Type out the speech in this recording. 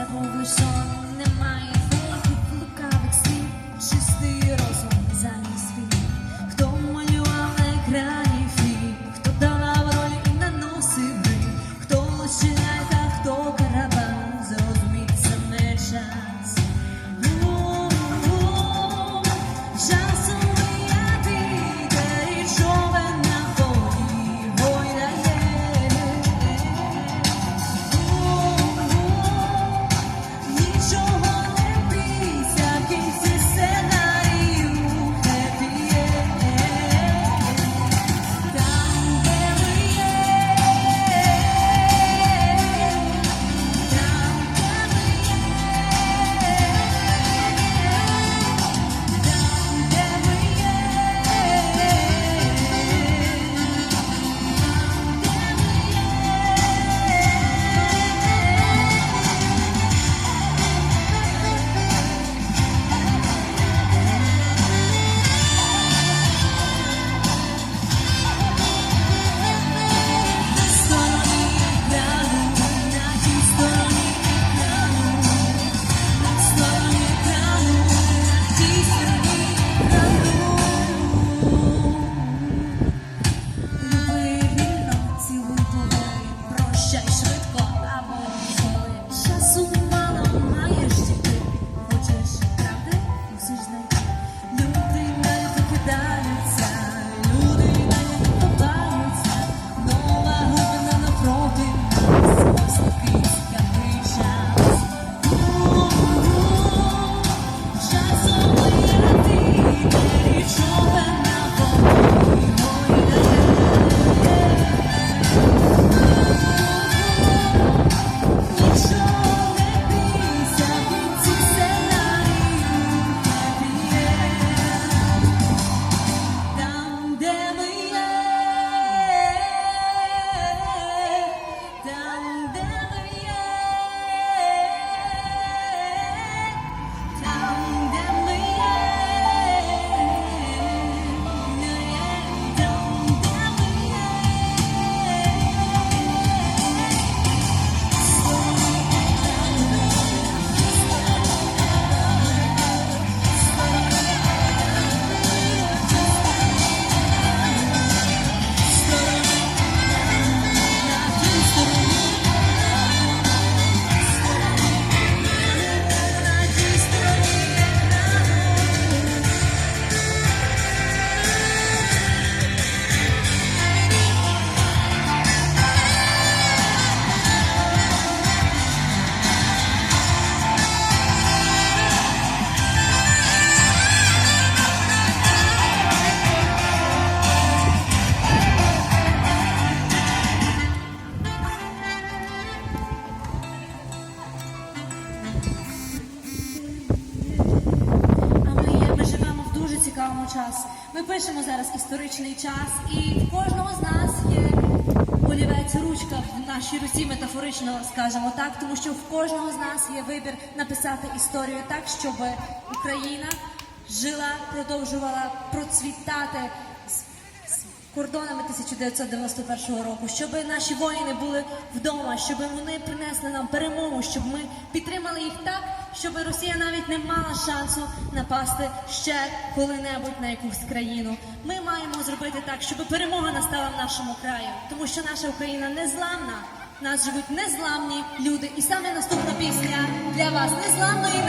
never oversaw. Часі. Ми пишемо зараз історичний час, і в кожного з нас є олівець, ручка в нашій руці, метафорично скажемо так, тому що в кожного з нас є вибір написати історію так, щоб Україна жила, продовжувала процвітати кордонами 1991 року, щоб наші воїни були вдома, щоб вони принесли нам перемогу, щоб ми підтримали їх так, щоб Росія навіть не мала шансу напасти ще коли-небудь на якусь країну. Ми маємо зробити так, щоб перемога настала в нашому краї, тому що наша Україна незламна. Нас живуть незламні люди, і саме наступна пісня для вас незламної.